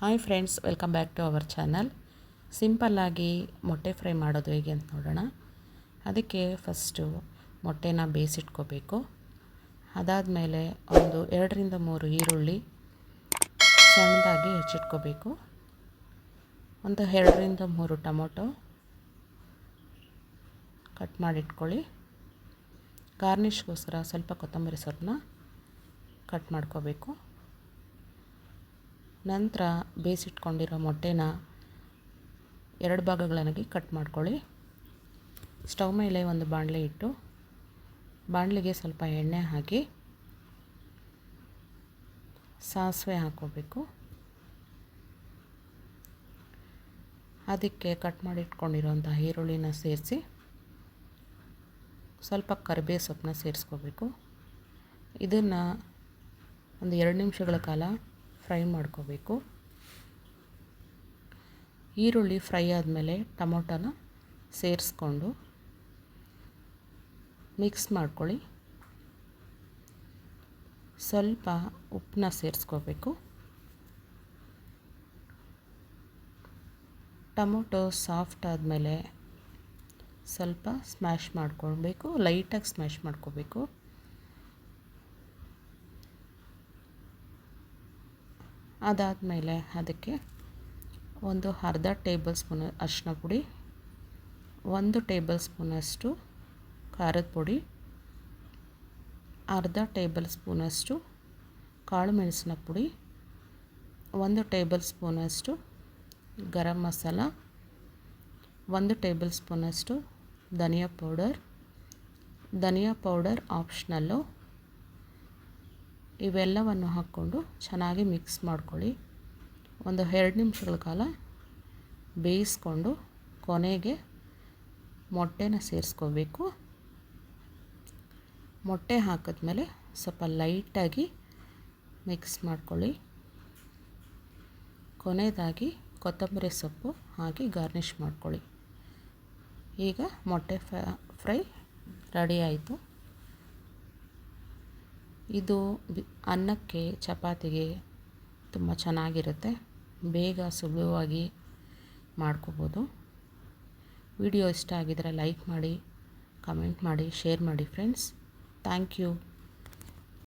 Hi friends welcome back to our channel ಸಿಂಪಲ್ಲಾಗಿ ಮೊಟ್ಟೆ fry ಮಾಡೋದು ಹೇಗೆ ಅಂತ ನೋಡೋಣ. ಅದಕ್ಕೆ ಫಸ್ಟು ಮೊಟ್ಟೆನ ಬೇಯಿಸಿಟ್ಕೋಬೇಕು. ಅದಾದಮೇಲೆ ಒಂದು ಎರಡರಿಂದ ಮೂರು ಈರುಳ್ಳಿ ಸಣ್ಣದಾಗಿ ಹೆಚ್ಚಿಟ್ಕೋಬೇಕು. ಒಂದು ಎರಡರಿಂದ ಮೂರು ಟೊಮೊಟೊ ಕಟ್ ಮಾಡಿಟ್ಕೊಳ್ಳಿ. ಗಾರ್ನಿಷ್ಗೋಸ್ಕರ ಸ್ವಲ್ಪ ಕೊತ್ತಂಬರಿ ಸೊಪ್ಪನ್ನ ಕಟ್ ಮಾಡ್ಕೋಬೇಕು. ನಂತರ ಬೇಯಿಸಿಟ್ಕೊಂಡಿರೋ ಮೊಟ್ಟೆನ ಎರಡು ಭಾಗಗಳನ್ನಾಗಿ ಕಟ್ ಮಾಡ್ಕೊಳ್ಳಿ. ಸ್ಟವ್ ಮೇಲೆ ಒಂದು ಬಾಣಲೆ ಇಟ್ಟು ಬಾಣಲೆಗೆ ಸ್ವಲ್ಪ ಎಣ್ಣೆ ಹಾಕಿ ಸಾಸಿವೆ ಹಾಕ್ಕೋಬೇಕು. ಅದಕ್ಕೆ ಕಟ್ ಮಾಡಿ ಇಟ್ಕೊಂಡಿರೋಂಥ ಈರುಳ್ಳಿನ ಸೇರಿಸಿ ಸ್ವಲ್ಪ ಕರಿಬೇವು ಸೊಪ್ಪನ್ನ ಸೇರಿಸ್ಕೋಬೇಕು. ಇದನ್ನು ಒಂದು ಎರಡು ನಿಮಿಷಗಳ ಕಾಲ ಫ್ರೈ ಮಾಡ್ಕೋಬೇಕು. ಈರುಳ್ಳಿ ಫ್ರೈ ಆದಮೇಲೆ ಟೊಮೊಟೊನ ಸೇರಿಸ್ಕೊಂಡು ಮಿಕ್ಸ್ ಮಾಡ್ಕೊಳ್ಳಿ. ಸ್ವಲ್ಪ ಉಪ್ಪನ್ನ ಸೇರಿಸ್ಕೋಬೇಕು. ಟೊಮೊಟೊ ಸಾಫ್ಟ್ ಆದಮೇಲೆ ಸ್ವಲ್ಪ ಸ್ಮ್ಯಾಶ್ ಮಾಡ್ಕೊಳ್ಬೇಕು, ಲೈಟಾಗಿ ಸ್ಮ್ಯಾಶ್ ಮಾಡ್ಕೋಬೇಕು ಅದಾದಮೇಲೆ ಅದಕ್ಕೆ ಒಂದು ಅರ್ಧ ಟೇಬಲ್ ಸ್ಪೂನ್ ಅರಿಶಿನ ಪುಡಿ, ಒಂದು ಟೇಬಲ್ ಸ್ಪೂನಷ್ಟು ಖಾರದ ಪುಡಿ, ಅರ್ಧ ಟೇಬಲ್ ಸ್ಪೂನಷ್ಟು ಕಾಳು ಮೆಣಸಿನ ಪುಡಿ, ಒಂದು ಟೇಬಲ್ ಸ್ಪೂನಷ್ಟು ಗರಂ ಮಸಾಲ, ಒಂದು ಟೇಬಲ್ ಸ್ಪೂನಷ್ಟು ಧನಿಯಾ ಪೌಡರ್. ಧನಿಯಾ ಪೌಡರ್ ಆಪ್ಷನಲ್ಲು ಇವೆಲ್ಲವನ್ನು ಹಾಕ್ಕೊಂಡು ಚೆನ್ನಾಗಿ ಮಿಕ್ಸ್ ಮಾಡ್ಕೊಳ್ಳಿ. ಒಂದು ಎರಡು ನಿಮಿಷಗಳ ಕಾಲ ಬೇಯಿಸ್ಕೊಂಡು ಕೊನೆಗೆ ಮೊಟ್ಟೆನ ಸೇರಿಸ್ಕೋಬೇಕು. ಮೊಟ್ಟೆ ಹಾಕಿದ್ಮೇಲೆ ಸ್ವಲ್ಪ ಲೈಟಾಗಿ ಮಿಕ್ಸ್ ಮಾಡ್ಕೊಳ್ಳಿ. ಕೊನೆಯದಾಗಿ ಕೊತ್ತಂಬರಿ ಸೊಪ್ಪು ಹಾಕಿ ಗಾರ್ನಿಷ್ ಮಾಡ್ಕೊಳ್ಳಿ. ಈಗ ಮೊಟ್ಟೆ ಫ್ರೈ ರೆಡಿ ಆಯಿತು. ಇದು ಅನ್ನಕ್ಕೆ ಚಪಾತಿಗೆ ತುಂಬ ಚೆನ್ನಾಗಿರುತ್ತೆ. ಬೇಗ ಸುಲಭವಾಗಿ ಮಾಡ್ಕೋಬೋದು. ವಿಡಿಯೋ ಇಷ್ಟ ಆಗಿದ್ರೆ ಲೈಕ್ ಮಾಡಿ, ಕಮೆಂಟ್ ಮಾಡಿ, ಶೇರ್ ಮಾಡಿ ಫ್ರೆಂಡ್ಸ್. Thank you.